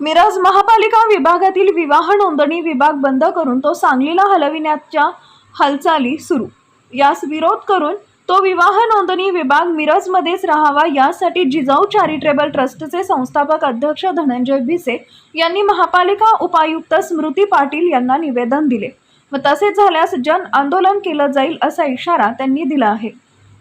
मिरज महापालिका विभागातील विवाह नोंदणी विभाग बंद करून तो सांगलीला हलविण्याच्या हालचाली सुरू. यास विरोध करून तो विवाह नोंदणी विभाग मिरजमध्येच राहावा यासाठी जिजाऊ चॅरिटेबल ट्रस्टचे संस्थापक अध्यक्ष धनंजय भिसे यांनी महापालिका उपायुक्त स्मृती पाटील यांना निवेदन दिले व तसे झाल्यास जन आंदोलन केलं जाईल असा इशारा त्यांनी दिला आहे.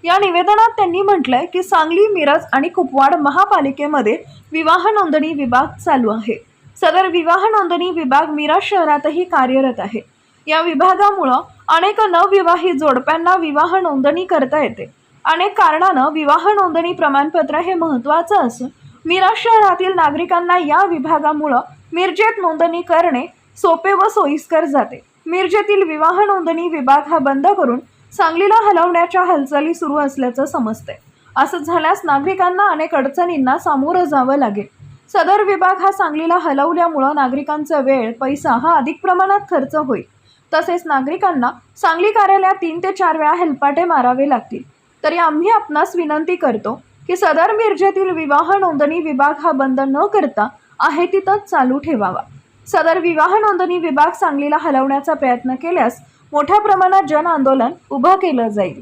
या निवेदनात त्यांनी म्हटलंय की सांगली मिरज आणि कुपवाड महापालिकेमध्ये विवाह नोंदणी विभाग चालू आहे. सदर विवाह नोंदणी विभाग मिरज शहरातही कार्यरत आहे. या विभागामुळं अनेक नवविवाहित जोडप्यांना विवाह नोंदणी करता येते. अनेक कारणानं विवाह नोंदणी प्रमाणपत्र हे महत्त्वाचं असून मिरज शहरातील नागरिकांना या विभागामुळं मिरजेत नोंदणी करणे सोपे व सोयीस्कर जाते. मिरजेतील विवाह नोंदणी विभाग हा बंद करून सांगलीला हलवण्याच्या हालचाली सुरू असल्याचं समजते असं झाल्यास नागरिकांना अनेक अडचणींना सामोरं जावं लागेल. सदर विभाग हा सांगलीला हलवल्यामुळं नागरिकांचा वेळ पैसा हा अधिक प्रमाणात खर्च होईल. तसेच नागरिकांना सांगली कार्यालयात तीन ते चार वेळा हेलपाटे मारावे लागतील. तरी आम्ही आपणास विनंती करतो की सदर मिरजेतील विवाह नोंदणी विभाग हा बंद न करता आहे तिथंच चालू ठेवावा. सदर विवाह नोंदणी विभाग सांगलीला हलवण्याचा प्रयत्न केल्यास मोठ्या प्रमाणात जन आंदोलन उभं केलं जाईल.